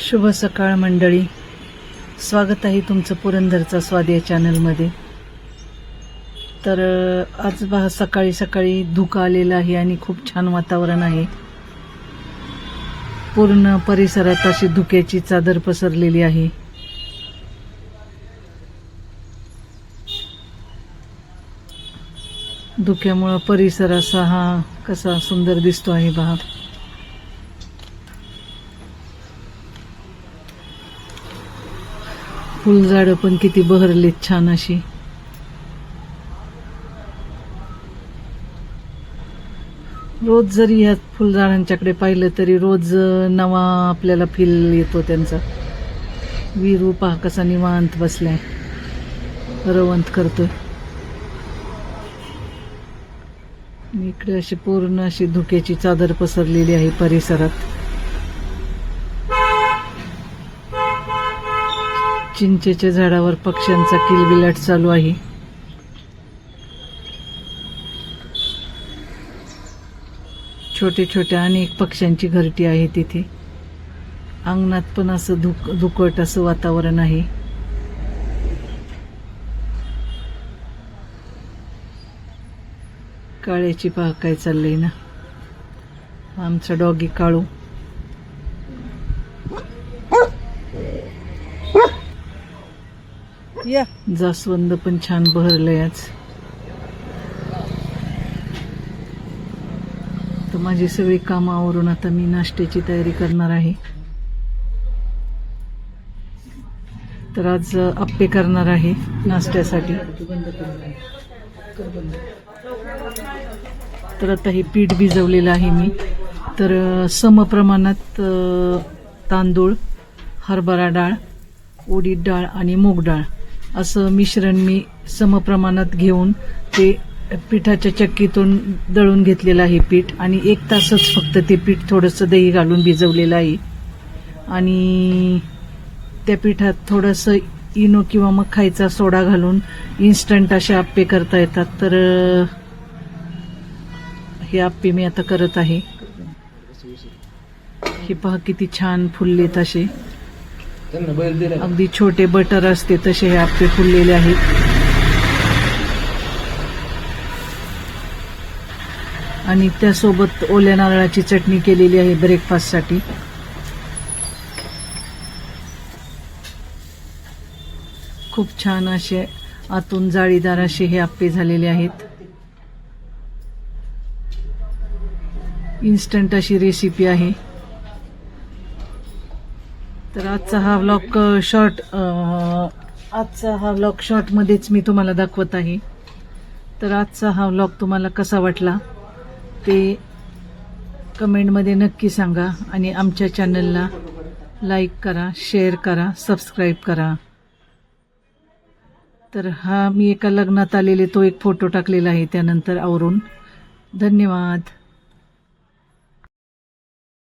शुभ सकाळ मंडळी. स्वागत आहे तुमचं पुरंदरचा स्वाद या चॅनलमध्ये. तर आज बा सकाळी सकाळी धुकं आलेलं आहे आणि खूप छान वातावरण आहे. पूर्ण परिसरात अशी धुक्याची चादर पसरलेली आहे. धुक्यामुळं परिसर असा हा कसा सुंदर दिसतो आहे पहा. फुलझाडं पण किती बहरलेत छान अशी. रोज जरी ह्या फुलझाडांच्याकडे पाहिलं तरी रोज नवा आपल्याला फील येतो त्यांचा. विरू पहा कसा निवांत बसलाय. रवंत करतोय. इकडे अशी पूर्ण अशी धुक्याची चादर पसरलेली आहे परिसरात. चिंचेच्या झाडावर पक्ष्यांचा किलबिलाट चालू आहे. छोटे छोट्या अनेक पक्ष्यांची घरटी आहे तिथे. अंगणात पण असं धुक धुकट असं वातावरण आहे. काळ्याची पहा काय चाललंय ना. आमचा डॉगी काळू. या. जास्वंद पण छान बहरलंय आज. तर माझी सगळी काम आवरून आता मी नाश्त्याची तयारी करणार आहे. तर आज आप्पे करणार आहे नाश्त्यासाठी. तर आता हे पीठ भिजवलेलं आहे मी. तर समप्रमाणात तांदूळ हरभरा डाळ उडीद डाळ आणि मूग डाळ. असं मिश्रण मी समप्रमाणात घेऊन ते पिठाच्या चक्कीतून दळून घेतलेलं आहे पीठ. आणि एक तासच फक्त ते पीठ थोडंसं दही घालून भिजवलेलं आहे. आणि त्या पिठात थोडंसं इनो किंवा मग खायचा सोडा घालून इन्स्टंट असे आप्पे करता येतात. तर हे आप्पे मी आता करत आहे. हे पहा किती छान फुललेत असे. त्यांना बैल दिले अगदी छोटे बटर असते तसे हे आप्पे फुललेले आहेत. आणि त्यासोबत ओल्या नारळाची चटणी केलेली आहे ब्रेकफास्टसाठी खूप छान असे आतून जाळीदार असे हे आप्पे झालेले आहेत. इन्स्टंट अशी रेसिपी आहे. तर आजचा हा व्लॉग शॉर्ट आजचा हा व्लॉग शॉर्टमध्येच मी तुम्हाला दाखवत आहे. तर आजचा हा व्लॉग तुम्हाला कसा वाटला ते कमेंटमध्ये नक्की सांगा आणि आमच्या चॅनलला लाईक करा शेअर करा सबस्क्राईब करा. तर हा मी एका लग्नात आलेले तो एक फोटो टाकलेला आहे त्यानंतर आवरून. धन्यवाद.